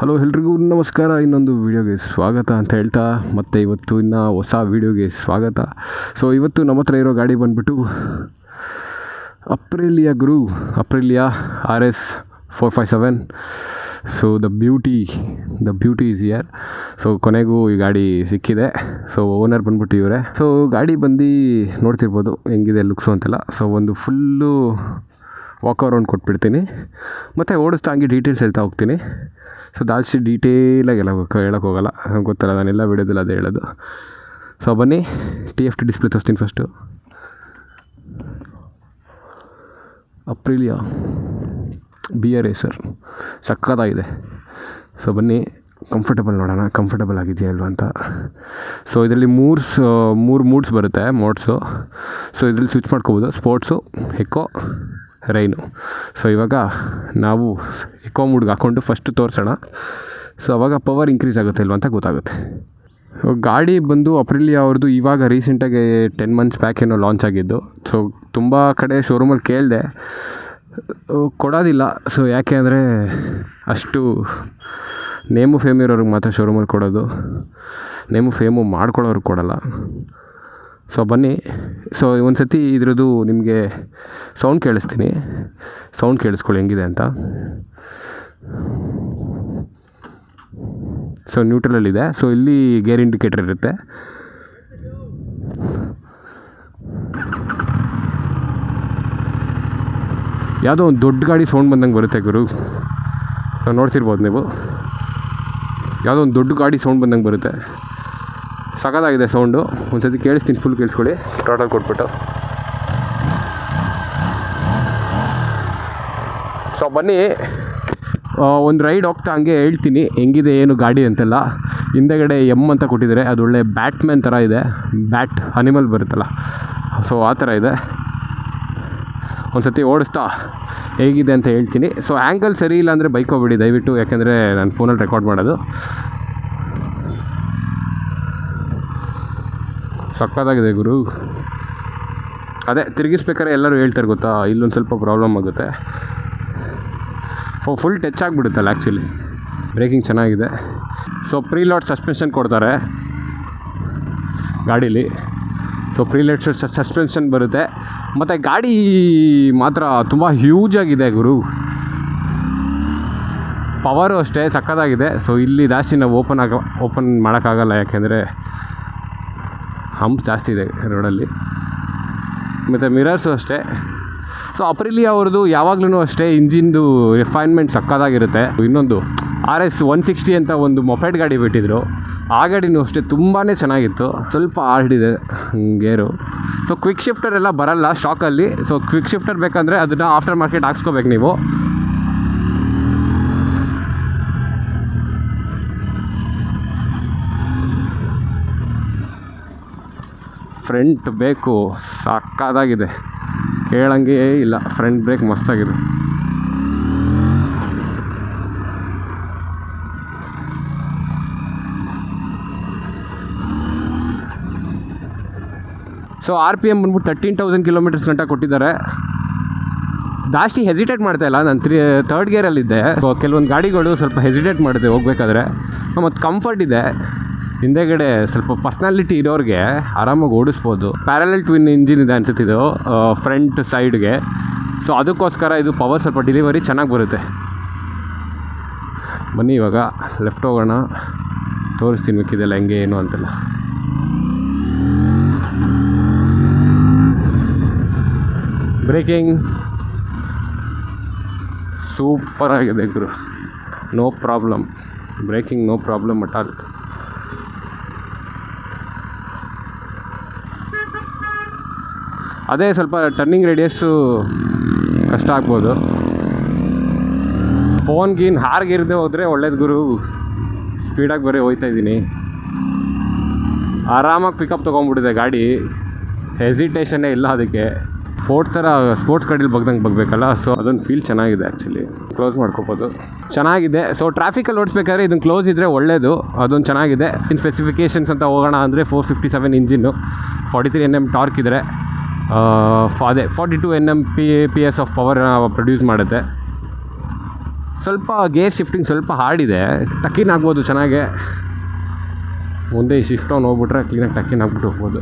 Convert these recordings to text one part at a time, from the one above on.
Hello ಎಲ್ರಿಗೂ ನಮಸ್ಕಾರ. ಇನ್ನೊಂದು ವೀಡಿಯೋಗೆ ಸ್ವಾಗತ ಅಂತ ಹೇಳ್ತಾ, ಮತ್ತೆ ಇವತ್ತು ಇನ್ನು ಹೊಸ ವೀಡಿಯೋಗೆ ಸ್ವಾಗತ. ಸೊ ಇವತ್ತು ನಮ್ಮ ಹತ್ರ ಇರೋ ಗಾಡಿ ಬಂದ್ಬಿಟ್ಟು Aprilia Guru, Aprilia R S four five seven. So the beauty the beauty is here so ಕೊನೆಗೂ ಈ ಗಾಡಿ ಸಿಕ್ಕಿದೆ. ಸೊ ಓನರ್ ಬಂದ್ಬಿಟ್ಟು ಇವರೇ. ಸೊ ಗಾಡಿ ಬಂದು ನೋಡ್ತಿರ್ಬೋದು ಹೆಂಗಿದೆ ಲುಕ್ಸು ಅಂತೆಲ್ಲ. ಸೊ ಒಂದು ಫುಲ್ಲು ವಾಕ್ ಅರೌಂಡ್ ಕೊಟ್ಬಿಡ್ತೀನಿ. ಮತ್ತು ಓಡಿಸ್ತಾ ಹಂಗೆ ಡೀಟೇಲ್ಸ್ ಹೇಳ್ತಾ ಹೋಗ್ತೀನಿ. ಸೊ ಜಾಸ್ತಿ ಡೀಟೇಲಾಗಿ ಎಲ್ಲ ಹೇಳೋಕ್ಕೆ ಹೋಗಲ್ಲ ಗೊತ್ತಲ್ಲ, ನಾನೆಲ್ಲ ವಿಡಿಯೋದಲ್ಲಿ ಅದೇ ಹೇಳೋದು. ಸೊ ಬನ್ನಿ. ಟಿ ಎಫ್ ಟಿ ಡಿಸ್ಪ್ಲೇ ತೋರಿಸ್ತೀನಿ ಫಸ್ಟು ಅಪ್ರಿಲಿಯಾ. ಎ ಸರ್ ಸಕ್ಕತ್ತಾಗಿದೆ. ಸೊ ಬನ್ನಿ. ಕಂಫರ್ಟಬಲ್ ನೋಡೋಣ. ಕಂಫರ್ಟಬಲ್ ಆಗಿದೆಯಾ ಇಲ್ವಾ ಅಂತ. ಸೊ ಇದರಲ್ಲಿ ಮೂರು ಮೂರು ಮೂಡ್ಸ್ ಬರುತ್ತೆ ಮೋಡ್ಸು ಸೊ ಇದರಲ್ಲಿ ಸ್ವಿಚ್ ಮಾಡ್ಕೋಬೋದು. ಸ್ಪೋರ್ಟ್ಸು ಎಕೋ ರೈನು ಸೊ ಇವಾಗ ನಾವು ಎಕೋ ಮೂಡ್ಗೆ ಹಾಕ್ಕೊಂಡು ಫಸ್ಟ್ ತೋರಿಸೋಣ. ಸೊ ಅವಾಗ ಪವರ್ ಇನ್ಕ್ರೀಸ್ ಆಗುತ್ತೆ ಇಲ್ವಾ ಅಂತ ಗೊತ್ತಾಗುತ್ತೆ. ಗಾಡಿ ಬಂದು ಅಪ್ರಿಲಿ ಅವ್ರದ್ದು ಇವಾಗ ರೀಸೆಂಟಾಗಿ ಟೆನ್ ಮಂತ್ಸ್ ಬ್ಯಾಕ್ ಏನೋ ಲಾಂಚ್ ಆಗಿದ್ದು. ಸೊ ತುಂಬ ಕಡೆ ಶೋರೂಮಲ್ಲಿ ಕೇಳಿದೆ. ಕೊಡೋದಿಲ್ಲ. ಸೊ ಯಾಕೆ ಅಂದರೆ ಅಷ್ಟು ನೇಮು ಫೇಮ್ ಇರೋರಿಗೆ ಮಾತ್ರ ಶೋರೂಮಲ್ಲಿ ಕೊಡೋದು. ನೇಮು ಫೇಮು ಮಾಡ್ಕೊಳ್ಳೋರಿಗೆ ಕೊಡಲ್ಲ. ಸೊ ಬನ್ನಿ. ಸೊ ಒಂದು ಸತಿ ಇದ್ರದ್ದು ನಿಮಗೆ ಸೌಂಡ್ ಕೇಳಿಸ್ತೀನಿ. ಸೌಂಡ್ ಕೇಳಿಸ್ಕೊಳ್ಳಿ, ಹೆಂಗಿದೆ ಅಂತ. ಸೊ ನ್ಯೂಟ್ರಲಲ್ಲಿದೆ ಸೊ ಇಲ್ಲಿ ಗೇರ್ ಇಂಡಿಕೇಟರ್ ಇರುತ್ತೆ. ಯಾವುದೋ ಒಂದು ದೊಡ್ಡ ಗಾಡಿ ಸೌಂಡ್ ಬಂದಂಗೆ ಬರುತ್ತೆ ಗುರು. ನೋಡ್ತಿರ್ಬೋದು ನೀವು. ಯಾವುದೋ ಒಂದು ದೊಡ್ಡ ಗಾಡಿ ಸೌಂಡ್ ಬಂದಂಗೆ ಬರುತ್ತೆ. ಸಖತ್ತಾಗಿದೆ ಸೌಂಡು. ಒಂದ್ಸತಿ ಕೇಳಿಸ್ತೀನಿ ಫುಲ್ ಕೇಳಿಸ್ಕೊಳ್ಳಿ. ಟೋಟಲ್ ಕೊಟ್ಬಿಟ್ಟು. ಸೊ ಬನ್ನಿ. ಒಂದು ರೈಡ್ ಹೋಗ್ತಾ ಹಂಗೆ ಹೇಳ್ತೀನಿ. ಹೆಂಗಿದೆ, ಏನು ಗಾಡಿ ಅಂತೆಲ್ಲ. ಹಿಂದೆಗಡೆ ಎಂ ಅಂತ ಕೊಟ್ಟಿದ್ದಾರೆ. ಅದು ಒಳ್ಳೆ ಬ್ಯಾಟ್ಮ್ಯಾನ್ ಥರ ಇದೆ. ಬ್ಯಾಟ್ ಅನಿಮಲ್ ಬರುತ್ತಲ್ಲ. ಸೊ ಆ ಥರ ಇದೆ. ಒಂದು ಸತಿ ಓಡಿಸ್ತಾ ಹೇಗಿದೆ ಅಂತ ಹೇಳ್ತೀನಿ. ಸೊ ಆ್ಯಂಗಲ್ ಸರಿ ಇಲ್ಲ ಅಂದರೆ ಬೈಕ್ ಹೋಗ್ಬಿಡಿ ದಯವಿಟ್ಟು. ಯಾಕೆಂದರೆ ನಾನು ಫೋನಲ್ಲಿ ರೆಕಾರ್ಡ್ ಮಾಡೋದು. ಸಕ್ಕತ್ತಾಗಿದೆ ಗುರು. ಅದೇ, ತಿರುಗಿಸ್ಬೇಕಾದ್ರೆ ಎಲ್ಲರೂ ಹೇಳ್ತಾರೆ ಗೊತ್ತಾ, ಇಲ್ಲೊಂದು ಸ್ವಲ್ಪ ಪ್ರಾಬ್ಲಮ್ ಆಗುತ್ತೆ. ಫುಲ್ ಟಚ್ ಆಗಿಬಿಡುತ್ತಲ್ಲ ಆ್ಯಕ್ಚುಲಿ ಬ್ರೇಕಿಂಗ್ ಚೆನ್ನಾಗಿದೆ. ಸೊ ಪ್ರೀಲಾಡ್ ಸಸ್ಪೆನ್ಷನ್ ಕೊಡ್ತಾರೆ ಗಾಡೀಲಿ. ಸೊ ಪ್ರೀಲಾಡ್ ಸಸ್ಪೆನ್ಷನ್ ಬರುತ್ತೆ. ಮತ್ತು ಗಾಡಿ ಮಾತ್ರ ತುಂಬ ಹ್ಯೂಜ್ ಆಗಿದೆ ಗುರು. ಪವರು ಅಷ್ಟೇ ಸಕ್ಕತ್ತಾಗಿದೆ. ಸೊ ಇಲ್ಲಿ ಜಾಸ್ತಿ ನಾವು ಓಪನ್ ಆಗ ಓಪನ್ ಮಾಡೋಕ್ಕಾಗಲ್ಲ ಯಾಕೆಂದರೆ ಹಂಪ್ ಜಾಸ್ತಿ ಇದೆ ರೋಡಲ್ಲಿ. ಮತ್ತು ಮಿರರ್ಸು ಅಷ್ಟೇ. ಸೊ ಅಪ್ರಿಲಿ ಅವ್ರದ್ದು ಯಾವಾಗಲೂ ಅಷ್ಟೇ ಇಂಜಿನ್ದು ರಿಫೈನ್ಮೆಂಟ್ ಸಕ್ಕದಾಗಿರುತ್ತೆ ಇನ್ನೊಂದು ಆರ್ ಎಸ್ ಒನ್ ಸಿಕ್ಸ್ಟಿ ಅಂತ ಒಂದು ಮೊಫೆಡ್ ಗಾಡಿ ಬಿಟ್ಟಿದ್ರು. ಆ ಗಾಡಿನೂ ಅಷ್ಟೇ ತುಂಬಾ ಚೆನ್ನಾಗಿತ್ತು. ಸ್ವಲ್ಪ ಹಾರ್ಡಿದೆ ಗೇರು. ಸೊ ಕ್ವಿಕ್ ಶಿಫ್ಟರ್ ಎಲ್ಲ ಬರಲ್ಲ ಸ್ಟಾಕಲ್ಲಿ ಸೊ ಕ್ವಿಕ್ ಶಿಫ್ಟರ್ ಬೇಕಂದರೆ ಅದನ್ನು ಆಫ್ಟರ್ ಮಾರ್ಕೆಟ್ ಹಾಕ್ಸ್ಕೋಬೇಕು ನೀವು. ಫ್ರಂಟ್ ಬೇಕು. ಸಕ್ಕತ್ತಾಗಿದೆ ಕೇಳಂಗೆ ಇಲ್ಲ. ಫ್ರಂಟ್ ಬ್ರೇಕ್ ಮಸ್ತಾಗಿದೆ. ಸೊ ಆರ್ ಪಿ ಎಂ ಬಂದ್ಬಿಟ್ಟು ತರ್ಟೀನ್ ತೌಸಂಡ್ ಕಿಲೋಮೀಟರ್ಸ್ ಗಂಟ ಕೊಟ್ಟಿದ್ದಾರೆ. ಜಾಸ್ತಿ ಹೆಸಿಟೇಟ್ ಮಾಡ್ತಾ ಇಲ್ಲ. ನಾನು ತ್ರೀ ತರ್ಡ್ ಗೇರಲ್ಲಿದ್ದೆ ಸೊ ಕೆಲವೊಂದು ಗಾಡಿಗಳು ಸ್ವಲ್ಪ ಹೆಸಿಟೇಟ್ ಮಾಡಿದೆ ಹೋಗಬೇಕಾದ್ರೆ. ಮತ್ತು ಕಂಫರ್ಟ್ ಇದೆ. ಹಿಂದೆಗಡೆ ಸ್ವಲ್ಪ ಪರ್ಸ್ನಾಲಿಟಿ ಇರೋರಿಗೆ ಆರಾಮಾಗಿ ಓಡಿಸ್ಬೋದು. ಪ್ಯಾರಲಲ್ ಟ್ವಿನ್ ಇಂಜಿನ್ ಇದೆ ಅನ್ಸುತ್ತಿದ್ದು ಫ್ರಂಟ್ ಸೈಡ್ಗೆ ಸೊ ಅದಕ್ಕೋಸ್ಕರ ಇದು ಪವರ್ ಸ್ವಲ್ಪ ಡೆಲಿವರಿ ಚೆನ್ನಾಗಿ ಬರುತ್ತೆ. ಬನ್ನಿ ಇವಾಗ ಲೆಫ್ಟ್ ಹೋಗೋಣ. ತೋರಿಸ್ತೀನಿ ಮಿಕ್ಕಿದೆಲ್ಲ ಹೆಂಗೆ, ಏನು ಅಂತೆಲ್ಲ. ಬ್ರೇಕಿಂಗ್ ಸೂಪರಾಗಿದೆ ಗುರು. No problem braking no problem at all ಅದೇ ಸ್ವಲ್ಪ ಟರ್ನಿಂಗ್ ರೇಡಿಯಸ್ಸು ಕಷ್ಟ ಆಗ್ಬೋದು. ಫೋನ್ ಗೀನ್ ಹಾರ್ಗಿರದೆ ಹೋದರೆ ಒಳ್ಳೇದು ಗುರು. ಸ್ಪೀಡಾಗಿ ಬರೀ ಹೋಯ್ತಾ ಇದ್ದೀನಿ. ಆರಾಮಾಗಿ ಪಿಕಪ್ ತೊಗೊಂಡ್ಬಿಟ್ಟಿದೆ ಗಾಡಿ. ಹೆಸಿಟೇಷನ್ನೇ ಇಲ್ಲ ಅದಕ್ಕೆ. ಸ್ಪೋರ್ಟ್ಸ್ ಥರ ಸ್ಪೋರ್ಟ್ಸ್ ಗಾಡೀಲಿ ಬಗ್ದಂಗೆ ಬಗ್ಬೇಕಲ್ಲ ಸೊ ಅದೊಂದು ಫೀಲ್ ಚೆನ್ನಾಗಿದೆ ಆ್ಯಕ್ಚುಲಿ ಕ್ಲೋಸ್ ಮಾಡ್ಕೋಬೋದು. ಚೆನ್ನಾಗಿದೆ. ಸೊ ಟ್ರಾಫಿಕಲ್ಲಿ ಓಡಿಸ್ಬೇಕಾದ್ರೆ ಇದನ್ನು ಕ್ಲೋಸ್ ಇದ್ದರೆ ಒಳ್ಳೆಯದು ಅದೊಂದು ಚೆನ್ನಾಗಿದೆ. ಇನ್ ಸ್ಪೆಸಿಫಿಕೇಷನ್ಸ್ ಅಂತ ಹೋಗೋಣ ಅಂದರೆ four fifty seven engine forty three N M torque ಇದ್ದರೆ ಅದೇ forty two N M P P S of power produce ಮಾಡುತ್ತೆ. ಸ್ವಲ್ಪ ಗೇರ್ ಶಿಫ್ಟಿಂಗ್ ಸ್ವಲ್ಪ ಹಾರ್ಡಿದೆ ಟಕ್ಕಿನ್ ಆಗ್ಬೋದು ಚೆನ್ನಾಗೆ. ಮುಂದೆ ಶಿಫ್ಟ್ ಆನ್ ಹೋಗ್ಬಿಟ್ರೆ ಕ್ಲೀನಾಗಿ ಟಕ್ಕಿನ್ ಹಾಕ್ಬಿಟ್ಟು ಹೋಗ್ಬೋದು.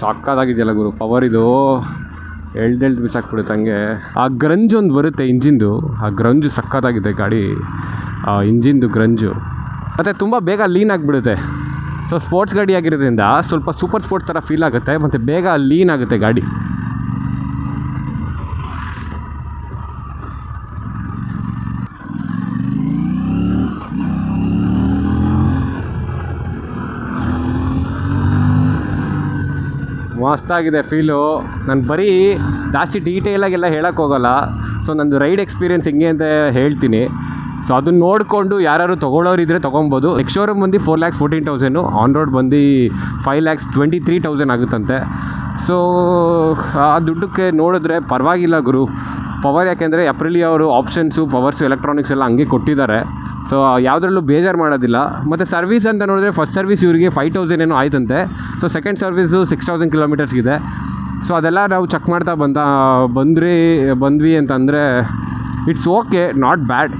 ಸಾಕಾಗಿದೆಯಲ್ಲ ಗುರು? ಪವರ್ ಇದು. ಎಳ್ದೆಳ್ದು ಹಂಗೆ. ಆ ಗ್ರಂಜ್ ಒಂದು ಬರುತ್ತೆ ಇಂಜಿನ್ದು. ಆ ಗ್ರಂಜು ಸಕ್ಕತ್ತಾಗಿದೆ ಗಾಡಿ. ಆ ಇಂಜಿನ್ದು ಗ್ರಂಜು ಮತ್ತು ತುಂಬ ಬೇಗ ಲೀನ್ ಆಗಿಬಿಡುತ್ತೆ. ಸೊ ಸ್ಪೋರ್ಟ್ಸ್ ಗಾಡಿ ಆಗಿರೋದ್ರಿಂದ ಸ್ವಲ್ಪ ಸೂಪರ್ ಸ್ಪೋರ್ಟ್ಸ್ ಥರ ಫೀಲ್ ಆಗುತ್ತೆ, ಮತ್ತು ಬೇಗ ಲೀನ್ ಆಗುತ್ತೆ ಗಾಡಿ. ಮಸ್ತಾಗಿದೆ ಫೀಲು ನಾನು ಬರೀ ಜಾಸ್ತಿ ಡೀಟೇಲಾಗೆಲ್ಲ ಹೇಳೋಕ್ಕೆ ಹೋಗೋಲ್ಲ. ಸೊ ನಂದು ರೈಡ್ ಎಕ್ಸ್ಪೀರಿಯೆನ್ಸ್ ಹಿಂಗೆ ಅಂತ ಹೇಳ್ತೀನಿ. ಸೊ ಅದನ್ನ ನೋಡಿಕೊಂಡು ಯಾರು ತೊಗೊಳ್ಳೋರು ಇದ್ದರೆ ತೊಗೊಬೋದು ನೆಕ್ಸ್ಟ್ ಶೋರೂಮ್ ಬಂದು four lakhs fourteen thousand on road ಬಂದು five lakhs twenty three thousand ಆಗುತ್ತಂತೆ. So ಆ ದುಡ್ಡಕ್ಕೆ ನೋಡಿದ್ರೆ ಪರವಾಗಿಲ್ಲ ಗುರು. ಪವರ್ ಯಾಕೆಂದರೆ ಎಪ್ರಿಲಿ ಅವರು ಆಪ್ಷನ್ಸು ಪವರ್ಸು ಎಲೆಕ್ಟ್ರಾನಿಕ್ಸ್ ಎಲ್ಲ ಹಂಗೆ ಕೊಟ್ಟಿದ್ದಾರೆ. ಸೊ ಯಾವುದ್ರಲ್ಲೂ ಬೇಜಾರು ಮಾಡೋದಿಲ್ಲ. ಮತ್ತು ಸರ್ವಿಸ್ ಅಂತ ನೋಡಿದ್ರೆ ಫಸ್ಟ್ ಸರ್ವಿಸ್ ಇವರಿಗೆ ಫೈವ್ ತೌಸಂಡ್ ಏನೋ ಆಯ್ತಂತೆ. So second service six thousand ಕಿಲೋಮೀಟರ್ಸ್ಗಿದೆ so ಅದೆಲ್ಲ ನಾವು ಚೆಕ್ ಮಾಡ್ತಾ ಬಂದ, ಬಂದ್ರಿ, ಬಂದ್ವಿ ಅಂತಂದರೆ ಇಟ್ಸ್ ಓಕೆ ನಾಟ್ ಬ್ಯಾಡ್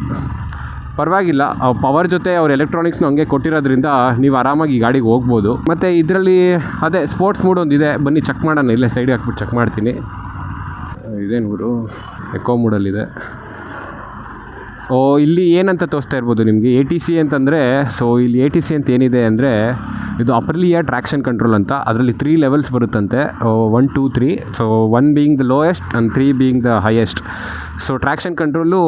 ಪರವಾಗಿಲ್ಲ ಪವರ್ ಜೊತೆ ಅವ್ರು ಎಲೆಕ್ಟ್ರಾನಿಕ್ಸ್ನ ಹಂಗೆ ಕೊಟ್ಟಿರೋದ್ರಿಂದ ನೀವು ಆರಾಮಾಗಿ ಈ ಗಾಡಿಗೆ ಹೋಗ್ಬೋದು. ಮತ್ತು ಇದರಲ್ಲಿ ಅದೇ ಸ್ಪೋರ್ಟ್ಸ್ ಮೂಡ್ ಒಂದಿದೆ, ಬನ್ನಿ ಚೆಕ್ ಮಾಡೋಣ, ಇಲ್ಲೇ ಸೈಡಿಗೆ ಹಾಕ್ಬಿಟ್ಟು ಚೆಕ್ ಮಾಡ್ತೀನಿ. ಇದೇನು ಗುರು ಎಕೋ ಮೂಡಲ್ಲಿದೆ ಓ, ಇಲ್ಲಿ ಏನಂತ ತೋರಿಸ್ತಾ ಇರ್ಬೋದು ನಿಮಗೆ? ಎ ಟಿ ಸಿ ಅಂತಂದರೆ ಸೊ ಇಲ್ಲಿ ಎ ಟಿ ಸಿ ಅಂತ ಏನಿದೆ ಅಂದರೆ, ಇದು ಅಪರ್ಲಿಯ ಟ್ರ್ಯಾಕ್ಷನ್ ಕಂಟ್ರೋಲ್ ಅಂತ. ಅದರಲ್ಲಿ three levels ಬರುತ್ತಂತೆ. One two three so one being the lowest and three being the highest so traction control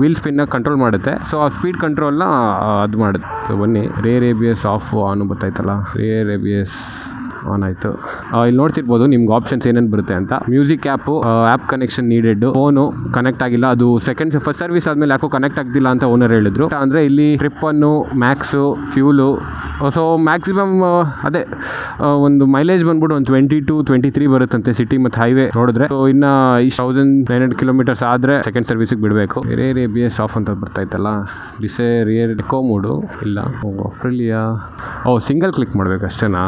wheel ಸ್ಪಿನ್ನ control ಮಾಡುತ್ತೆ. ಸೊ ಆ ಸ್ಪೀಡ್ ಕಂಟ್ರೋಲ್ನ ಅದು ಮಾಡುತ್ತೆ. ಸೊ ಬನ್ನಿ. ಬಿ ಎಸ್ ಆಫ್ ಆನ್ ಬರ್ತಾಯ್ತಲ್ಲ ಬಿ ಎಸ್ ಆನ್ ಆಯಿತು. ಇಲ್ಲಿ ನೋಡ್ತಿರ್ಬೋದು ನಿಮ್ಗೆ ಆಪ್ಷನ್ಸ್ ಏನೇನು ಬರುತ್ತೆ ಅಂತ. Music app app connection needed phone connect ಆಗಿಲ್ಲ. ಅದು ಸೆಕೆಂಡ್ ಫಸ್ಟ್ ಸರ್ವಿಸ್ ಆದಮೇಲೆ ಯಾಕೋ ಕನೆಕ್ಟ್ ಆಗ್ತಿಲ್ಲ ಅಂತ ಓನರ್ ಹೇಳಿದ್ರು. ಅಂದರೆ ಇಲ್ಲಿ ಟ್ರಿಪ್ಪನ್ನು ಮ್ಯಾಕ್ಸು ಫ್ಯೂಲು ಸೊ ಮ್ಯಾಕ್ಸಿಮಮ್ ಅದೇ ಒಂದು ಮೈಲೇಜ್ ಬಂದ್ಬಿಟ್ಟು ಒಂದು ಟ್ವೆಂಟಿ ಟು ಟ್ವೆಂಟಿ ತ್ರೀ ಬರುತ್ತಂತೆ ಸಿಟಿ ಮತ್ತು ಹೈವೇ ನೋಡಿದ್ರೆ. ಸೊ ಇನ್ನು ಈ ತೌಸಂಡ್ ನೈನ್ ಹಂಡ್ರೆಡ್ ಕಿಲೋಮೀಟರ್ಸ್ ಆದರೆ ಸೆಕೆಂಡ್ ಸರ್ವಿಸಿಗೆ ಬಿಡಬೇಕು. Rear A B S off ಅಂತ ಬರ್ತಾ ಇತ್ತಲ್ಲ, ಬಿಸೇ ರಿಯರ್ ಎಕೋ ಮೂಡು ಇಲ್ಲ. ಅಪ್ರಿಲಿಯಾ. ಓ ಸಿಂಗಲ್ ಕ್ಲಿಕ್ ಮಾಡಬೇಕು ಅಷ್ಟೇನಾ?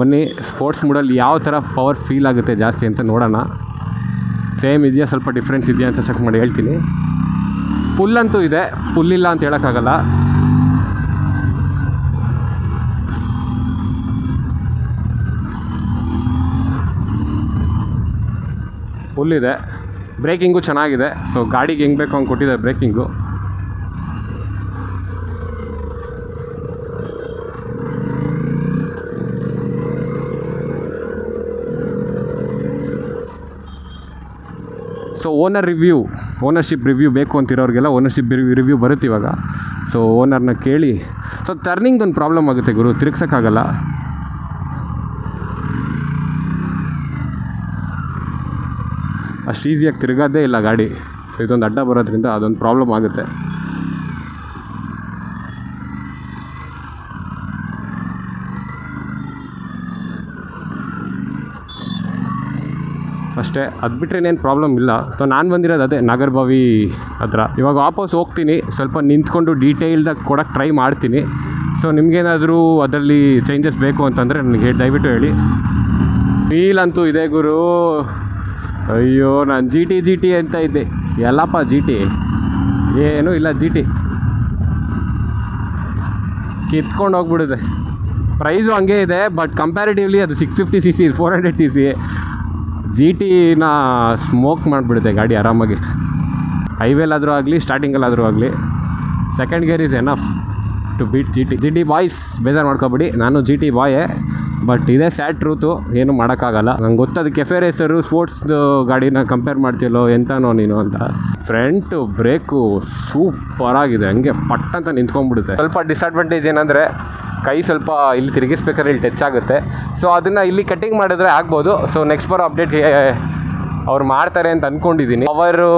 ಬನ್ನಿ ಸ್ಪೋರ್ಟ್ಸ್ ಮೂಡಲ್ಲಿ ಯಾವ ಥರ ಪವರ್ ಫೀಲ್ ಆಗುತ್ತೆ ಜಾಸ್ತಿ ಅಂತ ನೋಡೋಣ. ಸೇಮ್ ಇದೆಯಾ? ಸ್ವಲ್ಪ ಡಿಫ್ರೆನ್ಸ್ ಇದೆಯಾ ಅಂತ ಚೆಕ್ ಮಾಡಿ ಹೇಳ್ತೀನಿ. ಪುಲ್ ಅಂತೂ ಇದೆ. ಪುಲ್ ಇಲ್ಲ ಅಂತ ಹೇಳೋಕ್ಕಾಗಲ್ಲ. ಫುಲ್ ಇದೆ. ಬ್ರೇಕಿಂಗು ಚೆನ್ನಾಗಿದೆ. ಸೊ ಗಾಡಿಗೆ ಹೆಂಗೆ ಬೇಕು ಹಂಗೆ ಕೊಟ್ಟಿದ್ದಾರೆ braking so owner review ownership review ಬೇಕು ಅಂತಿರೋರಿಗೆಲ್ಲ ಓನರ್ಶಿಪ್ ರಿವ್ಯೂ ಬರುತ್ತೆ ಇವಾಗ. ಸೊ ಓನರ್ನ ಕೇಳಿ. ಸೊ ಟರ್ನಿಂಗ್ದೊಂದು ಪ್ರಾಬ್ಲಮ್ ಆಗುತ್ತೆ ಗುರು, ತಿರುಗ್ಸೋಕ್ಕಾಗಲ್ಲ. ಅಷ್ಟು ಈಸಿಯಾಗಿ ತಿರುಗೋದೇ ಇಲ್ಲ ಗಾಡಿ. ಇದೊಂದು ಅಡ್ಡ ಬರೋದ್ರಿಂದ ಅದೊಂದು ಪ್ರಾಬ್ಲಮ್ ಆಗುತ್ತೆ. ಅಷ್ಟೇ, ಅದು ಬಿಟ್ಟರೆ ಇನ್ನೇನು ಪ್ರಾಬ್ಲಮ್ ಇಲ್ಲ. ಸೊ ನಾನು ಬಂದಿರೋದು ಅದೇ ನಾಗರ್ಬಾವಿ ಹತ್ರ. ಇವಾಗ ವಾಪಸ್ ಹೋಗ್ತೀನಿ. ಸ್ವಲ್ಪ ನಿಂತ್ಕೊಂಡು ಡೀಟೇಲ್ದಾಗಿ ಕೊಡೋಕ್ಕೆ ಟ್ರೈ ಮಾಡ್ತೀನಿ. ಸೊ ನಿಮಗೇನಾದರೂ ಅದರಲ್ಲಿ ಚೇಂಜಸ್ ಬೇಕು ಅಂತಂದರೆ ನನಗೆ ದಯವಿಟ್ಟು ಹೇಳಿ. ಫೀಲ್ ಅಂತೂ ಇದೆ ಗುರು. ಅಯ್ಯೋ, ನಾನು ಜಿ ಟಿ ಜಿ ಟಿ ಅಂತ ಇದ್ದೆ. ಎಲ್ಲಪ್ಪ ಜಿ ಟಿ ಏನೂ ಇಲ್ಲ ಜಿ ಟಿ ಕಿತ್ಕೊಂಡು ಹೋಗ್ಬಿಡುತ್ತೆ. ಪ್ರೈಸು ಹಂಗೆ ಇದೆ ಬಟ್ ಕಂಪ್ಯಾರಿಟಿವ್ಲಿ ಅದು six fifty C C four hundred C C G ಟಿನ smoke ಮಾಡಿಬಿಡುತ್ತೆ ಗಾಡಿ ಆರಾಮಾಗಿ. ಹೈವೇಲಾದರೂ ಆಗಲಿ ಸ್ಟಾರ್ಟಿಂಗಲ್ಲಾದರೂ ಆಗಲಿ second gear is enough to beat G T G T boys ಬೇಜಾರು ಮಾಡ್ಕೊಬಿಡಿ. ನಾನು ಜಿ ಟಿ ಬಾಯೇ ಬಟ್ ಇದೇ ಸ್ಯಾಡ್ ಟ್ರೂತು ಏನು ಮಾಡೋಕ್ಕಾಗಲ್ಲ. ನಂಗೆ ಗೊತ್ತದು ಕೆಫೆ ರೇಸರು ಸ್ಪೋರ್ಟ್ಸ್ ಗಾಡಿನ ಕಂಪೇರ್ ಮಾಡ್ತಿಲ್ಲೋ ಎಂತನೋ ನೀನು ಅಂತ. ಫ್ರಂಟ್ ಬ್ರೇಕು ಸೂಪರಾಗಿದೆ ಹಂಗೆ ಪಟ್ ಅಂತ ನಿಂತ್ಕೊಂಡ್ಬಿಡುತ್ತೆ. ಸ್ವಲ್ಪ ಡಿಸ್ಅಡ್ವಾಂಟೇಜ್ ಏನಂದರೆ ಕೈ ಸ್ವಲ್ಪ ಇಲ್ಲಿ ತಿರುಗಿಸ್ಬೇಕಾದ್ರೆ ಇಲ್ಲಿ ಟಚ್ ಆಗುತ್ತೆ. ಸೊ ಅದನ್ನು ಇಲ್ಲಿ ಕಟ್ಟಿಂಗ್ ಮಾಡಿದ್ರೆ ಆಗ್ಬೋದು. ಸೊ ನೆಕ್ಸ್ಟ್ ಬರೋ ಅಪ್ಡೇಟ್ ಅವ್ರು ಮಾಡ್ತಾರೆ ಅಂತ ಅಂದ್ಕೊಂಡಿದ್ದೀನಿ ಅವರು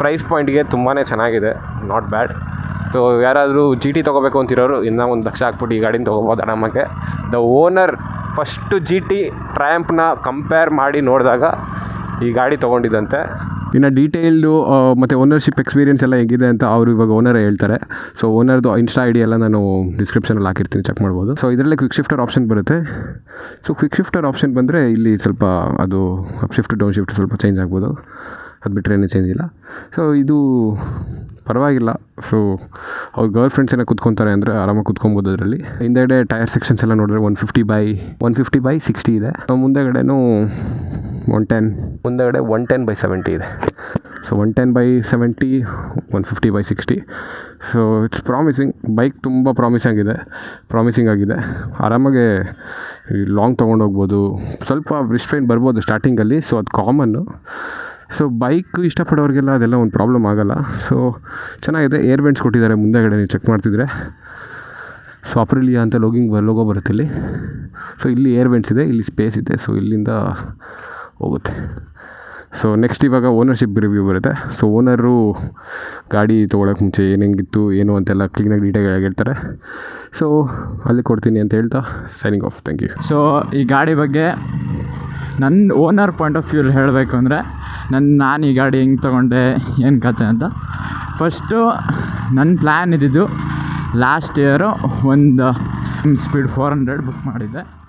ಪ್ರೈಸ್ ಪಾಯಿಂಟ್ಗೆ ತುಂಬಾ ಚೆನ್ನಾಗಿದೆ. ನಾಟ್ ಬ್ಯಾಡ್ ಸೊ ಯಾರಾದರೂ ಜಿ ಟಿ ತೊಗೋಬೇಕು ಅಂತಿರೋರು, ಇನ್ನೂ ಒಂದು ಲಕ್ಷ ಹಾಕ್ಬಿಟ್ಟು ಈ ಗಾಡಿನ ತೊಗೋಬೋದು ಆರಾಮಾಗೆ the owner first G T ಟ್ರ್ಯಾಂಪ್ನ compare ಮಾಡಿ ನೋಡಿದಾಗ ಈ ಗಾಡಿ ತೊಗೊಂಡಿದ್ದಂತೆ. ಇನ್ನು ಡೀಟೇಲ್ಡು ಮತ್ತು ಓನರ್ಶಿಪ್ ಎಕ್ಸ್ಪೀರಿಯನ್ಸ್ ಎಲ್ಲ ಹೇಗಿದೆ ಅಂತ ಅವರು ಇವಾಗ ಓನರ್ ಹೇಳ್ತಾರೆ. ಸೊ ಓನರ್ದು ಇನ್ಸ್ಟಾ ಐ ಡಿ ಎಲ್ಲ ನಾನು ಡಿಸ್ಕ್ರಿಪ್ಷನಲ್ಲಿ ಹಾಕಿರ್ತೀನಿ ಚೆಕ್ ಮಾಡ್ಬೋದು. ಸೊ ಇದರಲ್ಲಿ ಕ್ವಿಕ್ ಶಿಫ್ಟರ್ ಆಪ್ಷನ್ ಬರುತ್ತೆ. ಸೊ ಕ್ವಿಕ್ ಶಿಫ್ಟರ್ ಆಪ್ಷನ್ ಬಂದರೆ ಇಲ್ಲಿ ಸ್ವಲ್ಪ ಅದು ಅಪ್ ಶಿಫ್ಟ್ ಡೌನ್ ಶಿಫ್ಟ್ ಸ್ವಲ್ಪ ಚೇಂಜ್ ಆಗ್ಬೋದು. ಅದು ಬಿಟ್ಟರೆ ಏನೂ ಚೇಂಜ್ ಇಲ್ಲ. ಸೊ ಇದು ಪರವಾಗಿಲ್ಲ. ಸೊ ಅವ್ರ ಗರ್ಲ್ ಫ್ರೆಂಡ್ಸ್ ಏನೋ ಕುತ್ಕೊತಾರೆ ಅಂದರೆ ಆರಾಮಾಗಿ ಕುತ್ಕೊಬೋದು ಅದರಲ್ಲಿ. ಹಿಂದೆಗಡೆ ಟೈರ್ ಸೆಕ್ಷನ್ಸ್ ಎಲ್ಲ ನೋಡಿದ್ರೆ one fifty by one fifty by sixty ಇದೆ. ಮುಂದೆಗಡೆನೂ ಒನ್ ಟೆನ್ ಮುಂದೆಗಡೆ ಒನ್ ಟೆನ್ ಬೈ ಸೆವೆಂಟಿ ಇದೆ. So one ten by seventy one fifty by sixty so it's promising bike ತುಂಬ ಪ್ರಾಮಿಸಿಂಗ್ ಆಗಿದೆ. ಪ್ರಾಮಿಸಿಂಗ್ ಆಗಿದೆ. ಆರಾಮಾಗೆ ಲಾಂಗ್ ತೊಗೊಂಡೋಗ್ಬೋದು ಸ್ವಲ್ಪ ರಿಸ್ಟ್ರೈನ್ ಬರ್ಬೋದು ಸ್ಟಾರ್ಟಿಂಗಲ್ಲಿ ಸೊ ಅದು ಕಾಮನ್ನು ಸೊ ಬೈಕ್ ಇಷ್ಟಪಡೋರಿಗೆಲ್ಲ ಅದೆಲ್ಲ ಒಂದು ಪ್ರಾಬ್ಲಮ್ ಆಗೋಲ್ಲ. ಸೊ ಚೆನ್ನಾಗಿದೆ. ಏರ್ ವೆಂಟ್ಸ್ ಕೊಟ್ಟಿದ್ದಾರೆ ಮುಂದೆಗಡೆ, ನೀವು ಚೆಕ್ ಮಾಡ್ತಿದ್ರೆ. ಸೊ ಅಪ್ರಿಲಿಯಾ ಅಂತ ಲೋಗಿಂಗ್ ಲೋಗೋ ಬರುತ್ತೆ ಇಲ್ಲಿ. ಸೊ ಇಲ್ಲಿ ಏರ್ ವೆಂಟ್ಸ್ ಇದೆ, ಇಲ್ಲಿ ಸ್ಪೇಸ್ ಇದೆ. ಸೊ ಇಲ್ಲಿಂದ ಹೋಗುತ್ತೆ. ಸೊ ನೆಕ್ಸ್ಟ್ ಇವಾಗ ಓನರ್ಶಿಪ್ ರಿವ್ಯೂ ಬರುತ್ತೆ. ಸೊ ಓನರು ಗಾಡಿ ತೊಗೊಳಕ್ಕೆ ಮುಂಚೆ ಏನೇಗಿತ್ತು ಏನು ಅಂತೆಲ್ಲ ಕ್ಲೀನಾಗಿ ಡೀಟೇಲ್ ಹೇಳ್ತಾರೆ. ಸೊ ಅಲ್ಲಿ ಕೊಡ್ತೀನಿ ಅಂತ ಹೇಳ್ತಾ signing off thank you so ಈ ಗಾಡಿ ಬಗ್ಗೆ ನನ್ನ ಓನರ್ ಪಾಯಿಂಟ್ ಆಫ್ ವ್ಯೂಲಿ ಹೇಳಬೇಕು ಅಂದರೆ ನನ್ನ ನಾನು ಈ ಗಾಡಿ ಹೆಂಗೆ ತೊಗೊಂಡೆ, ಏನು ಕತೆ ಅಂತ. ಫಸ್ಟು ನನ್ನ ಪ್ಲ್ಯಾನ್ ಇದ್ದಿದ್ದು ಲಾಸ್ಟ್ ಇಯರು ಒಂದು ಸ್ಪೀಡ್ ಫೋರ್ ಹಂಡ್ರೆಡ್ ಬುಕ್ ಮಾಡಿದ್ದೆ.